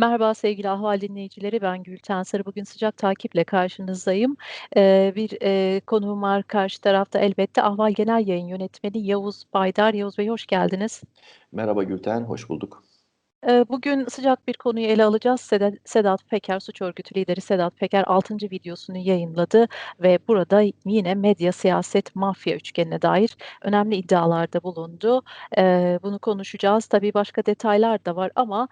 Merhaba sevgili Ahval dinleyicileri, ben Gülten Sarı. Bugün sıcak takiple karşınızdayım. Eee, bir, eee, konuğum var karşı tarafta elbette. Ahval Genel Yayın Yönetmeni Yavuz Baydar. Yavuz Bey hoş geldiniz. Merhaba Gülten, hoş bulduk. Bugün sıcak bir konuyu ele alacağız. Seda Sedat Peker, suç örgütü lideri Sedat Peker 6. videosunu yayınladı ve burada yine medya, siyaset, mafya üçgenine dair önemli iddialarda bulundu. Bunu konuşacağız. Tabii başka detaylar da var ama,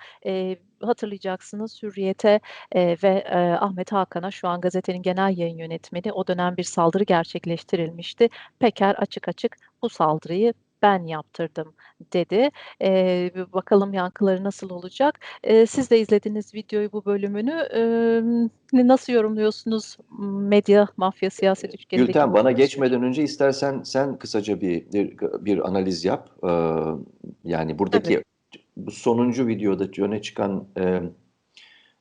hatırlayacaksınız Hürriyet'e, ve, Ahmet Hakan'a şu an gazetenin genel yayın yönetmeni, o dönem bir saldırı gerçekleştirilmişti. Peker açık açık "Bu saldırıyı ben yaptırdım." dedi. B bakalım yankıları nasıl olacak? Eee, siz de izlediniz videoyu, bu bölümünü. Emm, nasıl yorumluyorsunuz medya, mafya, siyaset üçgenindeki Gülten, bana geçmeden önce istersen sen kısaca bir bir bir analiz yap. Eee, yani Tabii. buradaki bu sonuncu videoda öne çıkan, emm,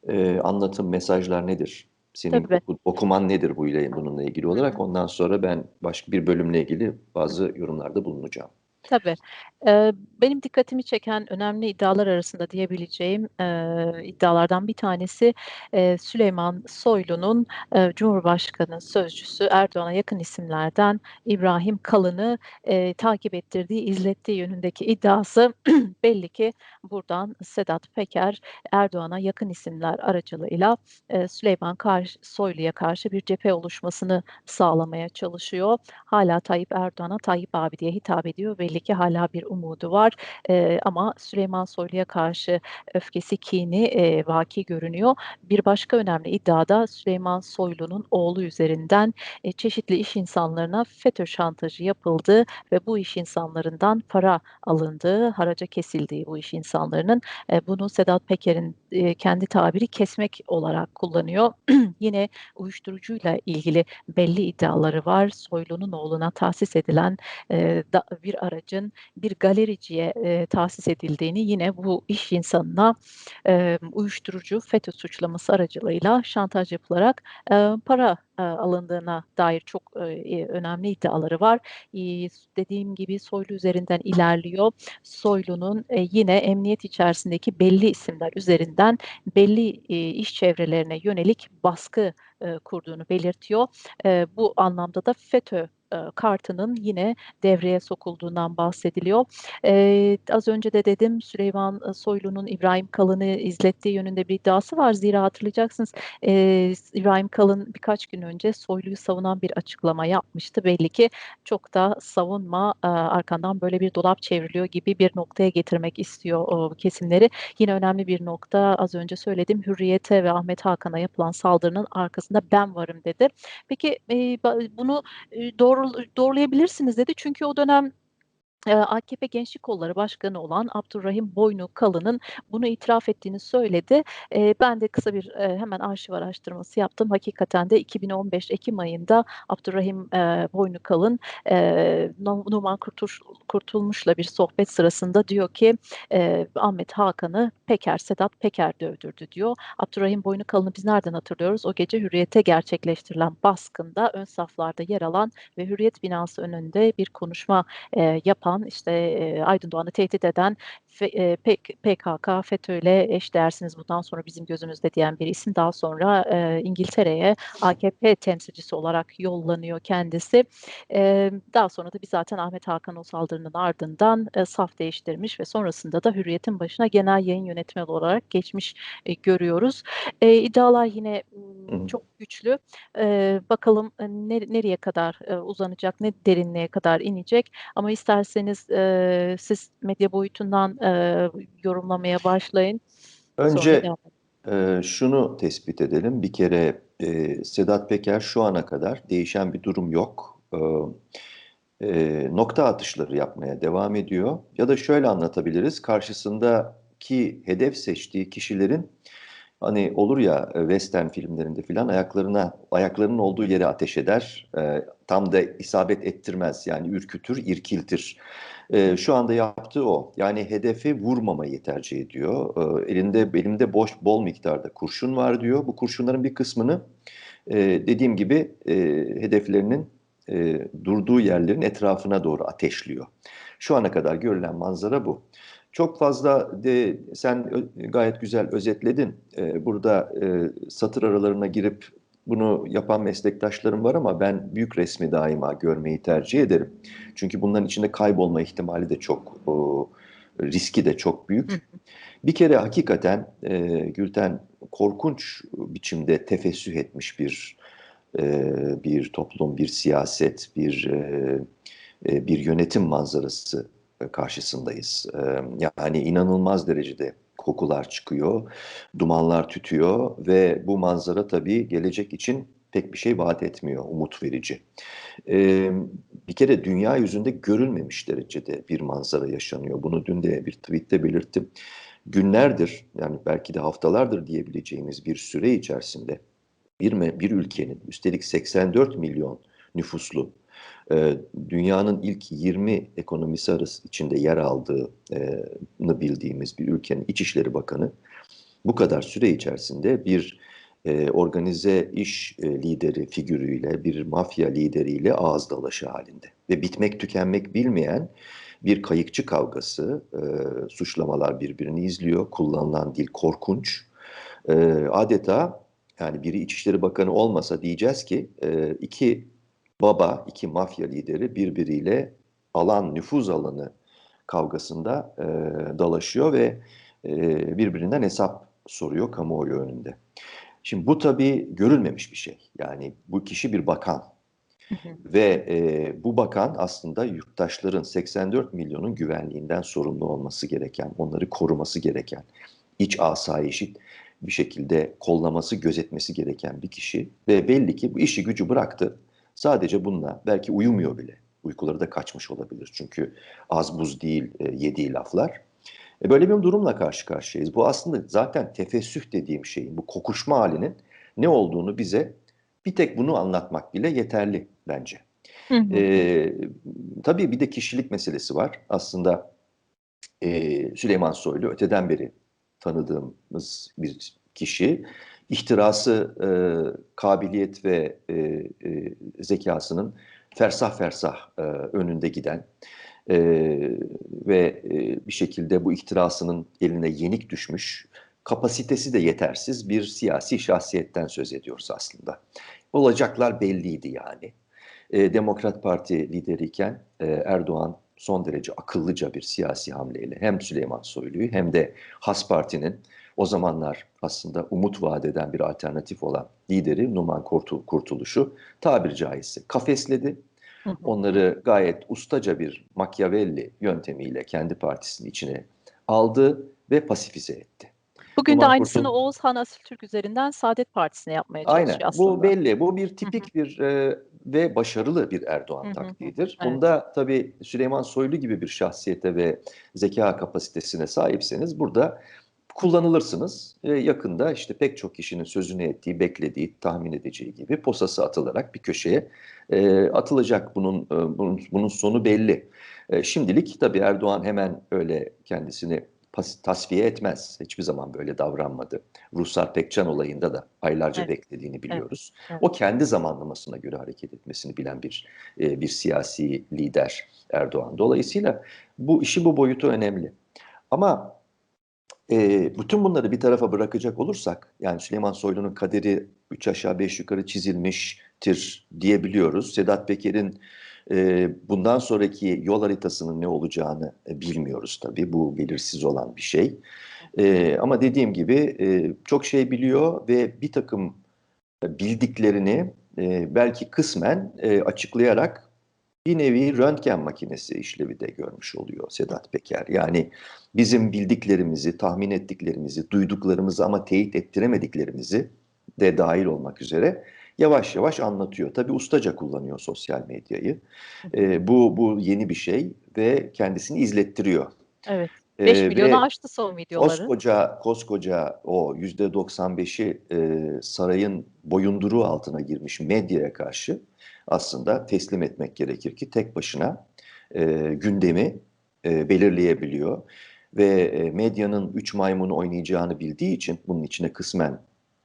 eee, anlatım, mesajlar nedir? Senin Tabii. oku okuman nedir bu ile bununla ilgili olarak? Ondan sonra ben başka bir bölümle ilgili bazı yorumlarda bulunacağım. Tabii. Eee, benim dikkatimi çeken önemli iddialar arasında diyebileceğim, eee, iddialardan bir tanesi, eee, Süleyman Soylu'nun, eee, Cumhurbaşkanı sözcüsü Erdoğan'a yakın isimlerden İbrahim Kalın'ı, eee, takip ettirdiği, izlettiği yönündeki iddiası. Belli ki buradan Sedat Peker, Erdoğan'a yakın isimler aracılığıyla, eee, Süleyman karş Soylu'ya karşı bir cephe oluşmasını sağlamaya çalışıyor. Hâlâ Tayyip Erdoğan'a "Tayyip abi" diye hitap ediyor. Belli ki hâlâ bir umudu var, eee, ama Süleyman Soylu'ya karşı öfkesi, kini, eee, vaki görünüyor. Bir başka önemli iddia da Süleyman Soylu'nun oğlu üzerinden, eee, çeşitli iş insanlarına FETÖ şantajı yapıldığı ve bu iş insanlarından para alındığı, haraca kesildiği bu iş insanlarının. Eee, bunu Sedat Peker'in, eee, kendi tabiri "kesmek" olarak kullanıyor. Yine uyuşturucuyla ilgili belli iddiaları var. Soylu'nun oğluna tahsis edilen, eee, da bir aracın bir galericiye, eee, tahsis edildiğini, yine bu iş insanına, emm, uyuşturucu, FETÖ suçlaması aracılığıyla şantaj yapılarak, eee, para, eee, alındığına dair çok, eee, önemli iddiaları var. Dediğim gibi Soylu üzerinden ilerliyor. Soylu'nun, eee, yine emniyet içerisindeki belli isimler üzerinden belli, iş çevrelerine yönelik baskı, kurduğunu belirtiyor. Bu anlamda da FETÖ, kartının yine devreye sokulduğundan bahsediliyor. Eee, az önce de dedim, Süleyman, Soylu'nun İbrahim Kalın'ı izlettiği yönünde bir iddiası var. Zira hatırlayacaksınız, s İbrahim Kalın birkaç gün önce Soylu'yu savunan bir açıklama yapmıştı. Belli ki çok da savunma, aaa, arkandan böyle bir dolap çevriliyor gibi bir noktaya getirmek istiyor o kesimleri. Yine önemli bir nokta, az önce söyledim, Hürriyet'e ve Ahmet Hakan'a yapılan saldırının arkasında ben varım dedi. Peki, ba bunu, eee, doğrul doğrulayabilirsiniz dedi. Çünkü o dönem, AKP Gençlik Kolları Başkanı olan Abdurrahim Boynukalı'nın bunu itiraf ettiğini söyledi. Ben de kısa bir, hemen arşiv araştırması yaptım. Hakikaten de 2015 ekim ayında Abdurrahim, eee, No Numan Kurtulmuş'la bir sohbet sırasında diyor ki, Ahmet Hakan'ı Peker, Sedat Peker dövdürdü diyor. Abdurrahim Boynukalın'ı biz nereden hatırlıyoruz? O gece Hürriyet'e gerçekleştirilen baskında ön saflarda yer alan ve Hürriyet binası önünde bir konuşma, eee, yapan, işte, Aydın Doğan'ı tehdit eden pek PKK, FETÖ'yle eşdeğersiniz bundan sonra bizim gözümüzde diyen bir isim. Daha sonra, eee, İngiltere'ye AKP temsilcisi olarak yollanıyor kendisi. Emm, daha sonra da biz zaten Ahmet Hakan o saldırının ardından, eee, saf değiştirmiş ve sonrasında da Hürriyet'in başına genel yayın yönetmeni olarak geçmiş, eee, görüyoruz. Eee, iddialar yine, Hı çok güçlü. Eee, bakalım, ne nereye kadar, eee, uzanacak, ne derinliğe kadar inecek ama isterseniz, eee, siz medya boyutundan, eee, yorumlamaya başlayın. Önce, eee, şunu tespit edelim. Bir kere, eee, Sedat Peker şu ana kadar değişen bir durum yok. Iıı, eee, nokta atışları yapmaya devam ediyor ya da şöyle anlatabiliriz, karşısındaki hedef seçtiği kişilerin, hani, olur ya, eee, western filmlerinde filan ayaklarına ayaklarının olduğu yere ateş eder. Eee, tam da isabet ettirmez, yani ürkütür, irkiltir. Eee, şu anda yaptığı o. Yani hedefe vurmamayı tercih ediyor. Eee, elinde elimde boş bol miktarda kurşun var diyor. Bu kurşunların bir kısmını, eee, dediğim gibi, eee, hedeflerinin, eee, durduğu yerlerin etrafına doğru ateşliyor. Şu ana kadar görülen manzara bu. Çok fazla de sen gayet güzel özetledin. Ee, burada e, satır aralarına girip bunu yapan meslektaşlarım var ama ben büyük resmi daima görmeyi tercih ederim. Çünkü bunların içinde kaybolma ihtimali de çok, o, riski de çok büyük. Bir kere hakikaten e, Gülten korkunç biçimde tefessüh etmiş bir e, bir toplum, bir siyaset, bir e, e bir yönetim manzarası karşısındayız. E, yani inanılmaz derecede kokular çıkıyor, dumanlar tütüyor ve bu manzara tabii gelecek için pek bir şey vaat etmiyor, umut verici. Ee, bir kere dünya yüzünde görülmemiş derecede bir manzara yaşanıyor. Bunu dün de bir tweette belirttim. Günlerdir, yani belki de haftalardır diyebileceğimiz bir süre içerisinde bir, bir ülkenin, üstelik 84 milyon nüfuslu e, dünyanın ilk 20 ekonomisi arası içinde yer aldığını bildiğimiz bir ülkenin İçişleri Bakanı bu kadar süre içerisinde bir e, organize iş e, lideri figürüyle, bir mafya lideriyle ağız dalaşı halinde ve bitmek tükenmek bilmeyen bir kayıkçı kavgası, e, suçlamalar birbirini izliyor, kullanılan dil korkunç. Adeta yani biri İçişleri Bakanı olmasa diyeceğiz ki iki baba, iki mafya lideri birbiriyle alan, nüfuz alanı kavgasında e, dalaşıyor ve e, birbirinden hesap soruyor kamuoyu önünde. Şimdi bu tabii görülmemiş bir şey. Yani bu kişi bir bakan. Ve e, bu bakan aslında yurttaşların 84 milyonun güvenliğinden sorumlu olması gereken, onları koruması gereken, iç asayişi bir şekilde kollaması, gözetmesi gereken bir kişi. Ve belli ki bu işi gücü bıraktı. Sadece bununla belki uyumuyor bile. Uykuları da kaçmış olabilir. Çünkü az buz değil e, yediği laflar. E, böyle bir durumla karşı karşıyayız. Bu aslında zaten tefessüh dediğim şeyin, bu kokuşma halinin ne olduğunu bize bir tek bunu anlatmak bile yeterli bence. Hı hı. E, tabii bir de kişilik meselesi var. Aslında e, Süleyman Soylu öteden beri tanıdığımız bir kişi ihtirası, e, kabiliyet ve e, e, zekasının fersah fersah e, önünde giden e, ve e, bir şekilde bu ihtirasının eline yenik düşmüş, kapasitesi de yetersiz bir siyasi şahsiyetten söz ediyoruz aslında. Olacaklar belliydi yani. E, Demokrat Parti lideriyken e, Erdoğan son derece akıllıca bir siyasi hamleyle hem Süleyman Soylu'yu hem de Has Parti'nin o zamanlar aslında umut vaat eden bir alternatif olan lideri Numan Kurtuluş'u tabiri caizse kafesledi. Onları gayet ustaca bir Machiavelli yöntemiyle kendi partisinin içine aldı ve pasifize etti. Bugün Numan de aynısını Kurtul... Oğuz Han Türk üzerinden Saadet Partisi'ne yapmaya çalışıyor Aynen. aslında. Bu belli. Bu bir tipik bir e, ve başarılı bir Erdoğan taktiğidir. Evet. Bunda tabii Süleyman Soylu gibi bir şahsiyete ve zeka kapasitesine sahipseniz burada kullanılırsınız. E, yakında işte pek çok kişinin sözünü ettiği, beklediği, tahmin edeceği gibi posası atılarak bir köşeye e, atılacak. Bunun, e, bunun bunun sonu belli. E, şimdilik tabii Erdoğan hemen öyle kendisini tasfiye etmez. Hiçbir zaman böyle davranmadı. Ruhsar Pekcan olayında da aylarca evet. beklediğini biliyoruz. Evet. Evet. O kendi zamanlamasına göre hareket etmesini bilen bir e, bir siyasi lider Erdoğan. Dolayısıyla bu işi bu boyutu önemli. Ama e, bütün bunları bir tarafa bırakacak olursak, yani Süleyman Soylu'nun kaderi üç aşağı beş yukarı çizilmiştir diyebiliyoruz. Sedat Peker'in e, bundan sonraki yol haritasının ne olacağını e, bilmiyoruz tabii. Bu belirsiz olan bir şey. E, ama dediğim gibi e, çok şey biliyor ve bir takım bildiklerini e, belki kısmen e, açıklayarak bir nevi röntgen makinesi işlevi de görmüş oluyor Sedat Peker. Yani bizim bildiklerimizi, tahmin ettiklerimizi, duyduklarımızı ama teyit ettiremediklerimizi de dahil olmak üzere yavaş yavaş anlatıyor. Tabi ustaca kullanıyor sosyal medyayı. E, bu, bu yeni bir şey ve kendisini izlettiriyor. Evet. 5 ee, milyonu aştı son videoları. Koskoca, koskoca o %95'i e, sarayın boyunduruğu altına girmiş medyaya karşı aslında teslim etmek gerekir ki tek başına e, gündemi e, belirleyebiliyor. Ve e, medyanın üç maymunu oynayacağını bildiği için bunun içine kısmen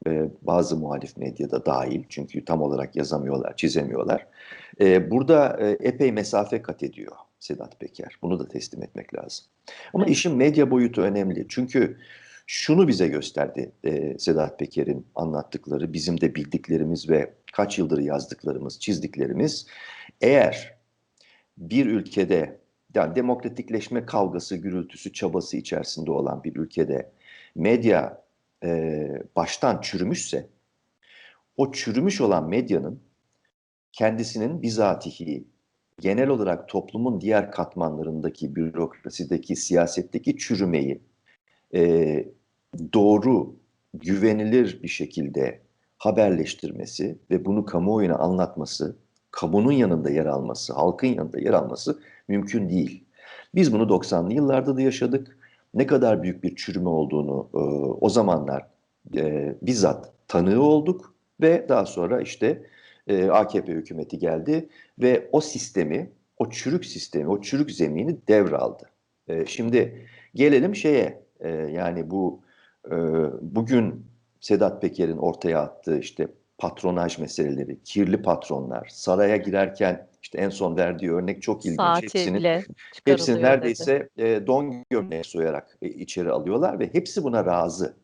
e, bazı muhalif medyada dahil çünkü tam olarak yazamıyorlar, çizemiyorlar. E, burada e, epey mesafe kat ediyor. Sedat Peker. Bunu da teslim etmek lazım. Ama işin medya boyutu önemli. Çünkü şunu bize gösterdi e, Sedat Peker'in anlattıkları, bizim de bildiklerimiz ve kaç yıldır yazdıklarımız, çizdiklerimiz. Eğer bir ülkede yani demokratikleşme kavgası, gürültüsü, çabası içerisinde olan bir ülkede medya e, baştan çürümüşse o çürümüş olan medyanın kendisinin bizatihi genel olarak toplumun diğer katmanlarındaki bürokrasideki, siyasetteki çürümeyi e, doğru, güvenilir bir şekilde haberleştirmesi ve bunu kamuoyuna anlatması, kamunun yanında yer alması, halkın yanında yer alması mümkün değil. Biz bunu 90'lı yıllarda da yaşadık. Ne kadar büyük bir çürüme olduğunu e, o zamanlar e, bizzat tanığı olduk ve daha sonra işte e, AKP hükümeti geldi ve o sistemi, o çürük sistemi, o çürük zemini devraldı. E, şimdi gelelim şeye, e, yani bu e, bugün Sedat Peker'in ortaya attığı işte patronaj meseleleri, kirli patronlar, saraya girerken işte en son verdiği örnek çok ilginç. Saati hepsini dedi. neredeyse e, don gömleği soyarak e, içeri alıyorlar ve hepsi buna razı.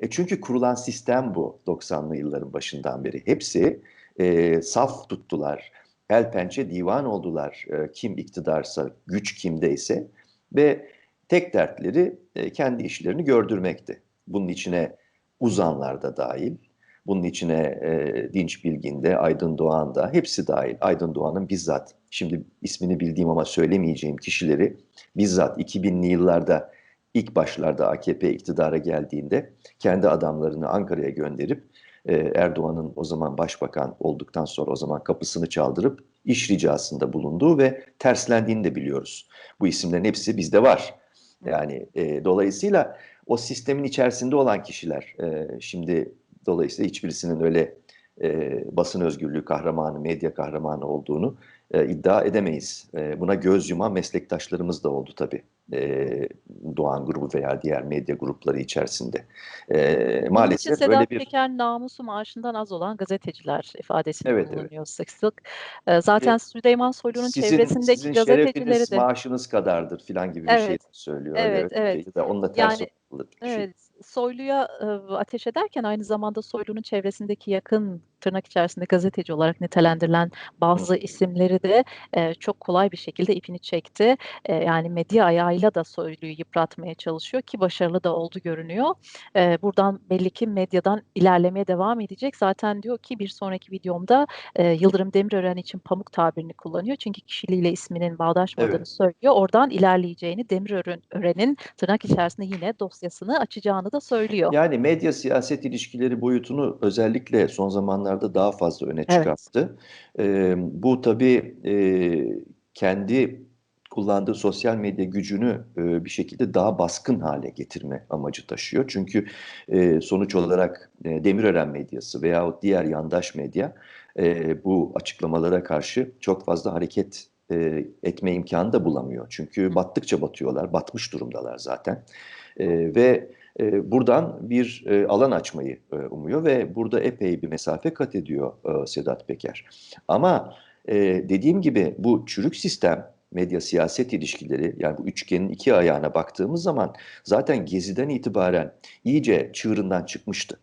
E çünkü kurulan sistem bu 90'lı yılların başından beri. Hepsi e, saf tuttular, el pençe divan oldular e, kim iktidarsa, güç kimdeyse ve tek dertleri e, kendi işlerini gördürmekti. Bunun içine uzanlar da dahil, bunun içine e, Dinç Bilgin de, Aydın Doğan da hepsi dahil. Aydın Doğan'ın bizzat, şimdi ismini bildiğim ama söylemeyeceğim kişileri bizzat 2000'li yıllarda ilk başlarda AKP iktidara geldiğinde kendi adamlarını Ankara'ya gönderip e, Erdoğan'ın o zaman başbakan olduktan sonra o zaman kapısını çaldırıp iş ricasında bulunduğu ve terslendiğini de biliyoruz. Bu isimlerin hepsi bizde var. Yani e, dolayısıyla o sistemin içerisinde olan kişiler e, şimdi dolayısıyla hiçbirisinin öyle e, basın özgürlüğü kahramanı, medya kahramanı olduğunu e, iddia edemeyiz. E, buna göz yuman meslektaşlarımız da oldu tabii. E, Doğan grubu veya diğer medya grupları içerisinde. E, için maalesef Sedat böyle bir Peker namusu maaşından az olan gazeteciler ifadesini Evet, evet. kullanıyor sık sık. Ee, Zaten Süleyman Soylu'nun çevresindeki sizin gazetecileri de maaşınız kadardır filan gibi bir şey Evet, söylüyor. evet, evet. şey. Da onunla ters Yani şey. Evet, Soylu'ya e, ateş ederken aynı zamanda Soylu'nun çevresindeki yakın tırnak içerisinde gazeteci olarak nitelendirilen bazı isimleri de e, çok kolay bir şekilde ipini çekti. E, yani medya ayağıyla da Soylu'yu yıpratmaya çalışıyor ki başarılı da oldu görünüyor. E, buradan belli ki medyadan ilerlemeye devam edecek. Zaten diyor ki bir sonraki videomda e, Yıldırım Demirören için pamuk tabirini kullanıyor. Çünkü kişiliğiyle isminin bağdaşmadığını Evet. söylüyor. Oradan ilerleyeceğini Demirören'in tırnak içerisinde yine dosyasını açacağını da söylüyor. Yani medya siyaset ilişkileri boyutunu özellikle son zamanlarda daha fazla öne Evet. çıkarttı. Ee, bu tabii e, kendi kullandığı sosyal medya gücünü e, bir şekilde daha baskın hale getirme amacı taşıyor. Çünkü e, sonuç olarak e, Demirören medyası veyahut diğer yandaş medya e, bu açıklamalara karşı çok fazla hareket e, etme imkanı da bulamıyor. Çünkü battıkça batıyorlar, batmış durumdalar zaten. E, ve e, buradan bir e, alan açmayı e, umuyor ve burada epey bir mesafe kat ediyor Sedat Peker. Ama dediğim gibi bu çürük sistem, medya siyaset ilişkileri yani bu üçgenin iki ayağına baktığımız zaman zaten Gezi'den itibaren iyice çığırından çıkmıştı.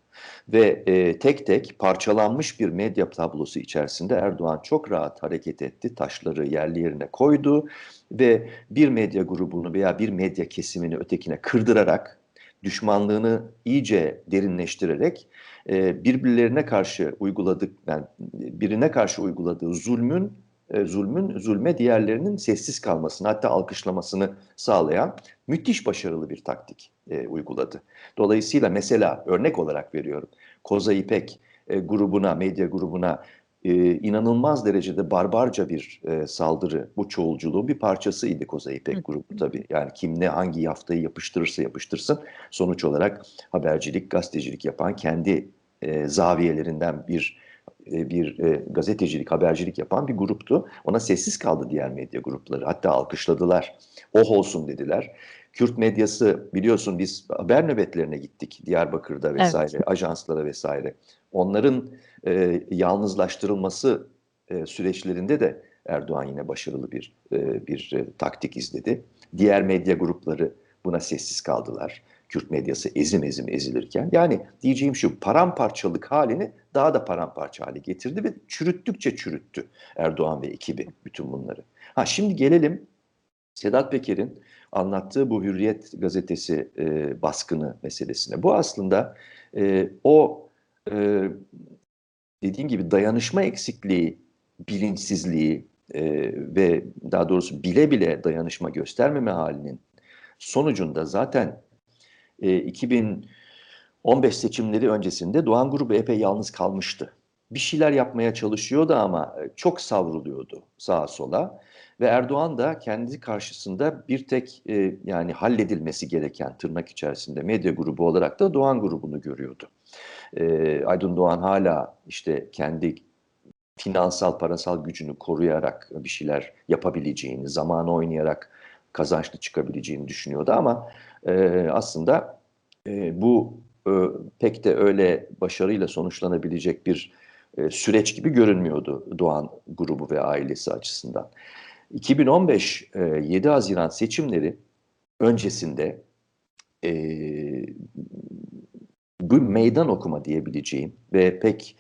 Ve e, tek tek parçalanmış bir medya tablosu içerisinde Erdoğan çok rahat hareket etti, taşları yerli yerine koydu ve bir medya grubunu veya bir medya kesimini ötekine kırdırarak düşmanlığını iyice derinleştirerek e, birbirlerine karşı uyguladık yani birine karşı uyguladığı zulmün e, zulmün zulme diğerlerinin sessiz kalmasını hatta alkışlamasını sağlayan müthiş başarılı bir taktik e, uyguladı. Dolayısıyla mesela örnek olarak veriyorum Koza İpek e, grubuna medya grubuna e, inanılmaz derecede barbarca bir e, saldırı bu çoğulculuğun bir parçasıydı Koza İpek grubu tabii. Yani kim ne hangi yaftayı yapıştırırsa yapıştırsın sonuç olarak habercilik, gazetecilik yapan kendi e, zaviyelerinden bir e, bir e, gazetecilik, habercilik yapan bir gruptu. Ona sessiz kaldı diğer medya grupları. Hatta alkışladılar. Oh olsun dediler. Kürt medyası biliyorsun biz haber nöbetlerine gittik Diyarbakır'da vesaire, ajanslara vesaire. Onların e, yalnızlaştırılması e, süreçlerinde de Erdoğan yine başarılı bir e, bir e, taktik izledi. Diğer medya grupları buna sessiz kaldılar. Kürt medyası ezim ezim ezilirken. Yani diyeceğim şu paramparçalık halini daha da paramparça hale getirdi ve çürüttükçe çürüttü Erdoğan ve ekibi bütün bunları. Ha şimdi gelelim Sedat Peker'in anlattığı bu Hürriyet gazetesi e, baskını meselesine. Bu aslında e, o e, dediğim gibi dayanışma eksikliği, bilinçsizliği e, ve daha doğrusu bile bile dayanışma göstermeme halinin sonucunda zaten e, 2015 seçimleri öncesinde Doğan grubu epey yalnız kalmıştı. Bir şeyler yapmaya çalışıyordu ama çok savruluyordu sağa sola. Ve Erdoğan da kendi karşısında bir tek e, yani halledilmesi gereken tırnak içerisinde medya grubu olarak da Doğan grubunu görüyordu. E, Aydın Doğan hala işte kendi finansal parasal gücünü koruyarak bir şeyler yapabileceğini, zamanı oynayarak kazançlı çıkabileceğini düşünüyordu ama e, aslında e, bu e, pek de öyle başarıyla sonuçlanabilecek bir e, süreç gibi görünmüyordu Doğan grubu ve ailesi açısından. 2015 e, 7 Haziran seçimleri öncesinde e, bu meydan okuma diyebileceğim ve pek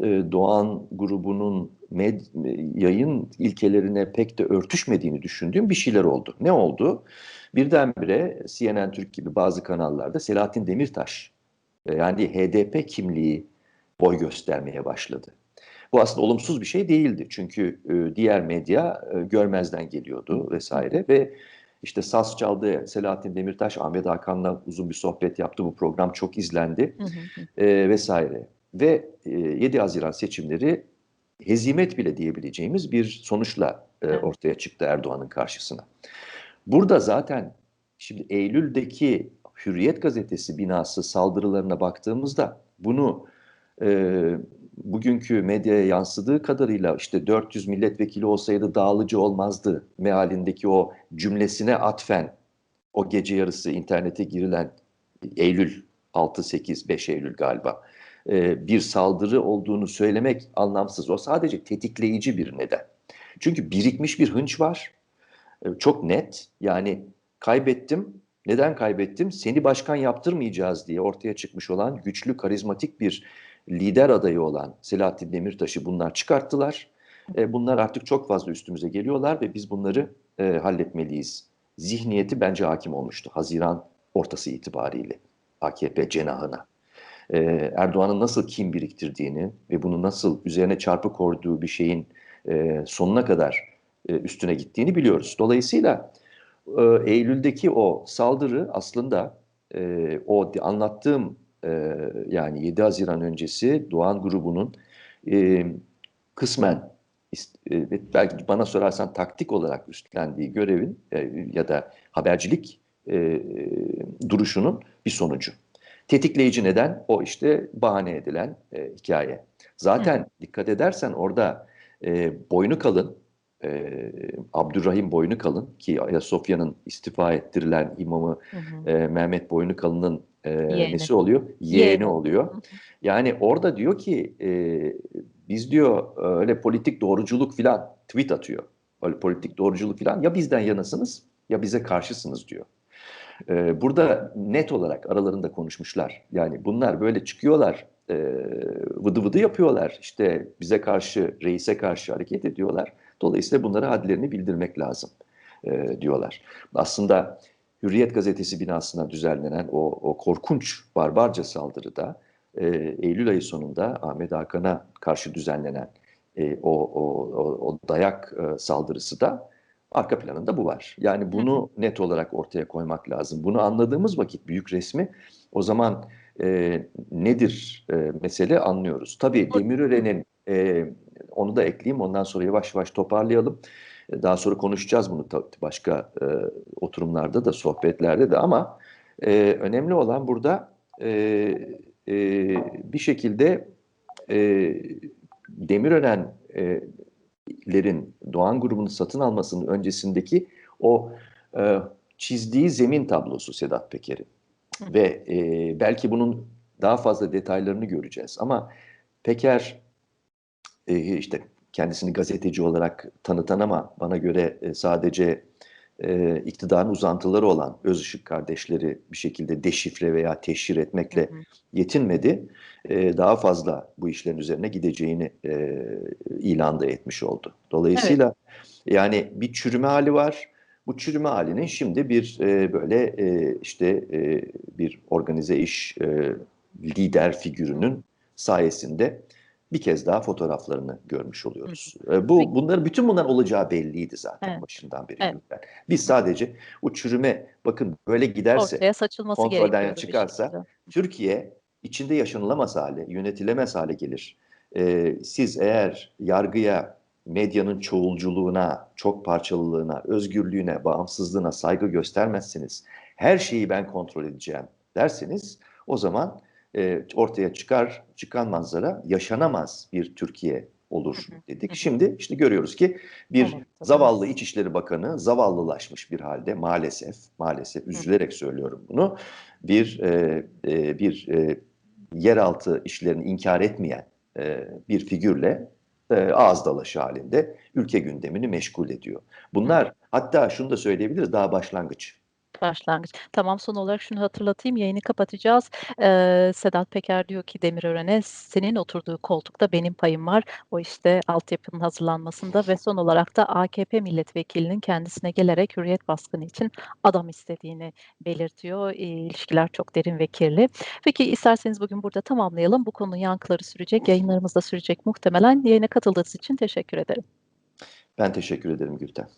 e, Doğan grubunun med, yayın ilkelerine pek de örtüşmediğini düşündüğüm bir şeyler oldu. Ne oldu? Birdenbire CNN Türk gibi bazı kanallarda Selahattin Demirtaş e, yani HDP kimliği boy göstermeye başladı. Bu aslında olumsuz bir şey değildi. Çünkü e, diğer medya e, görmezden geliyordu vesaire ve işte saz çaldı Selahattin Demirtaş, Ahmet Hakan'la uzun bir sohbet yaptı. Bu program çok izlendi e, vesaire. Ve e, 7 Haziran seçimleri hezimet bile diyebileceğimiz bir sonuçla e, ortaya çıktı Erdoğan'ın karşısına. Burada zaten şimdi Eylül'deki Hürriyet gazetesi binası saldırılarına baktığımızda bunu e, bugünkü medyaya yansıdığı kadarıyla işte 400 milletvekili olsaydı dağılıcı olmazdı mealindeki o cümlesine atfen o gece yarısı internete girilen Eylül 6-8-5 Eylül galiba e, bir saldırı olduğunu söylemek anlamsız. O sadece tetikleyici bir neden. Çünkü birikmiş bir hınç var. E, çok net. Yani kaybettim. Neden kaybettim? Seni başkan yaptırmayacağız diye ortaya çıkmış olan güçlü, karizmatik bir lider adayı olan Selahattin Demirtaş'ı bunlar çıkarttılar. E, bunlar artık çok fazla üstümüze geliyorlar ve biz bunları e, halletmeliyiz. Zihniyeti bence hakim olmuştu Haziran ortası itibariyle AKP cenahına. E, Erdoğan'ın nasıl kim biriktirdiğini ve bunu nasıl üzerine çarpı koyduğu bir şeyin e, sonuna kadar e, üstüne gittiğini biliyoruz. Dolayısıyla e, Eylül'deki o saldırı aslında e, o anlattığım e, yani 7 Haziran öncesi Doğan grubunun e, kısmen e, belki bana sorarsan taktik olarak üstlendiği görevin e, ya da habercilik e, duruşunun bir sonucu. Tetikleyici neden o işte bahane edilen e, hikaye. Zaten Hı. dikkat edersen orada e, boynu kalın e, Abdurrahim Boynu Kalın ki Ayasofya'nın istifa ettirilen imamı hı hı. E, Mehmet Boynu Kalın'ın e, nesi oluyor? Yeğeni, Yeğeni oluyor. Yani orada diyor ki e, biz diyor öyle politik doğruculuk filan tweet atıyor. Öyle politik doğruculuk filan ya bizden yanasınız ya bize karşısınız diyor. E, burada net olarak aralarında konuşmuşlar. Yani bunlar böyle çıkıyorlar e, vıdı vıdı yapıyorlar. İşte bize karşı, reise karşı hareket ediyorlar. Dolayısıyla bunlara hadlerini bildirmek lazım e, diyorlar. Aslında Hürriyet gazetesi binasına düzenlenen o, o korkunç barbarca saldırıda e, Eylül ayı sonunda Ahmet Hakan'a karşı düzenlenen e, o, o, o, o dayak e, saldırısı da arka planında bu var. Yani bunu net olarak ortaya koymak lazım. Bunu anladığımız vakit büyük resmi o zaman e, nedir e, mesele anlıyoruz. Tabii Demirören'in e, onu da ekleyeyim ondan sonra yavaş yavaş toparlayalım. E, daha sonra konuşacağız bunu başka e, oturumlarda da sohbetlerde de ama e, önemli olan burada e, e, bir şekilde e, Demirören'lerin Doğan grubunu satın almasının öncesindeki o e, çizdiği zemin tablosu Sedat Peker'in. Ve e, belki bunun daha fazla detaylarını göreceğiz. Ama Peker e, işte kendisini gazeteci olarak tanıtan ama bana göre e, sadece e, iktidarın uzantıları olan Özışık kardeşleri bir şekilde deşifre veya teşhir etmekle Hı hı. yetinmedi. E, daha fazla bu işlerin üzerine gideceğini e, ilan da etmiş oldu. Dolayısıyla yani bir çürüme hali var. Bu çürüme halinin şimdi bir e, böyle e, işte e, bir organize iş e, lider figürünün sayesinde bir kez daha fotoğraflarını görmüş oluyoruz. E, bu bunların bütün bunlar olacağı belliydi zaten Evet. başından beri. Evet. Biz sadece o çürüme bakın böyle giderse Ortaya saçılması kontrolden çıkarsa. Türkiye içinde yaşanılamaz hale, yönetilemez hale gelir. Ee, siz eğer yargıya, medyanın çoğulculuğuna, çok parçalılığına, özgürlüğüne, bağımsızlığına saygı göstermezseniz, her şeyi ben kontrol edeceğim derseniz, o zaman e, ortaya çıkar, çıkan manzara yaşanamaz bir Türkiye olur dedik. Şimdi işte görüyoruz ki bir Evet, zavallı İçişleri Bakanı zavallılaşmış bir halde maalesef, maalesef üzülerek söylüyorum bunu. Bir e, e, bir e, yeraltı işlerini inkar etmeyen e, bir figürle e, ağız dalaşı halinde ülke gündemini meşgul ediyor. Bunlar hatta şunu da söyleyebiliriz daha başlangıç. Başlangıç. Tamam, son olarak şunu hatırlatayım, yayını kapatacağız. Eee, Sedat Peker diyor ki Demirören'e, "Senin oturduğu koltukta benim payım var. O işte altyapının hazırlanmasında." ve son olarak da AKP milletvekilinin kendisine gelerek hürriyet baskını için adam istediğini belirtiyor. Eee, ilişkiler çok derin ve kirli. Peki, isterseniz bugün burada tamamlayalım. Bu konunun yankıları sürecek, yayınlarımız da sürecek muhtemelen. Yayına katıldığınız için teşekkür ederim. Ben teşekkür ederim Gülten.